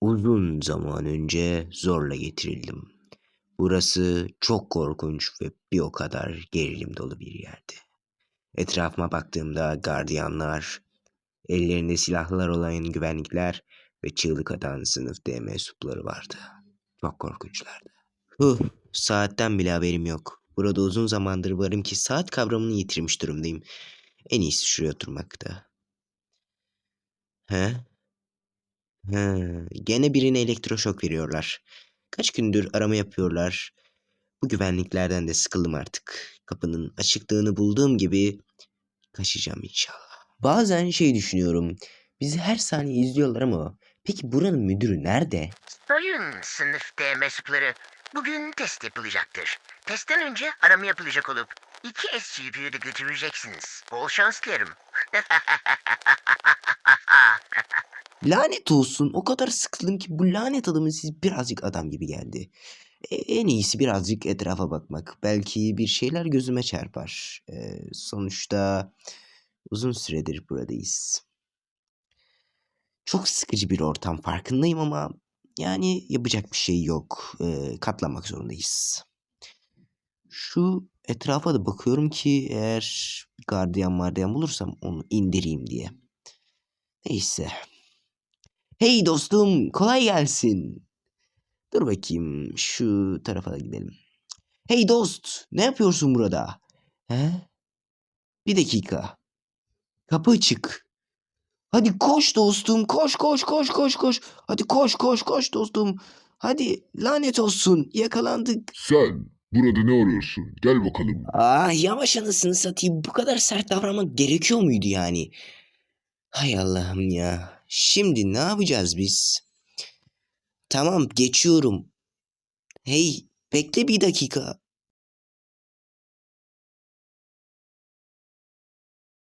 Uzun zaman önce zorla getirildim. Burası çok korkunç ve bir o kadar gerilim dolu bir yerdi. Etrafıma baktığımda gardiyanlar, ellerinde silahlar olan güvenlikler ve çığlık atan sınıf D mensupları vardı. Çok korkunçlardı. Huh, saatten bile haberim yok. Burada uzun zamandır varım ki saat kavramını yitirmiş durumdayım. En iyisi şuraya oturmakta. He? He, gene birine elektroşok veriyorlar. Kaç gündür arama yapıyorlar. Bu güvenliklerden de sıkıldım artık. Kapının açıklığını bulduğum gibi kaçacağım inşallah. Bazen şey düşünüyorum. Bizi her saniye izliyorlar ama peki buranın müdürü nerede? Sayın sınıf D mensupları, bugün test yapılacaktır. Testten önce arama yapılacak olup iki SCP'yi de götüreceksiniz. Bol şans dilerim. Lanet olsun o kadar sıkıldım ki bu lanet adamın siz birazcık adam gibi geldi. E, en iyisi birazcık etrafa bakmak. Belki bir şeyler gözüme çarpar. E, sonuçta uzun süredir buradayız. Çok sıkıcı bir ortam farkındayım ama yani yapacak bir şey yok. E, katlanmak zorundayız. Şu etrafa da bakıyorum ki eğer gardiyan mardiyan bulursam onu indireyim diye. Neyse. Hey dostum kolay gelsin. Dur bakayım şu tarafa da gidelim. Hey dost ne yapıyorsun burada? He? Bir dakika. Kapı açık. Hadi koş dostum koş koş koş koş koş. Hadi koş koş koş dostum. Hadi lanet olsun yakalandık. Sen burada ne arıyorsun? Gel bakalım. Ah yavaş anasını satayım bu kadar sert davranmak gerekiyor muydu yani? Hay Allah'ım ya. Şimdi ne yapacağız biz? Tamam geçiyorum. Hey bekle bir dakika.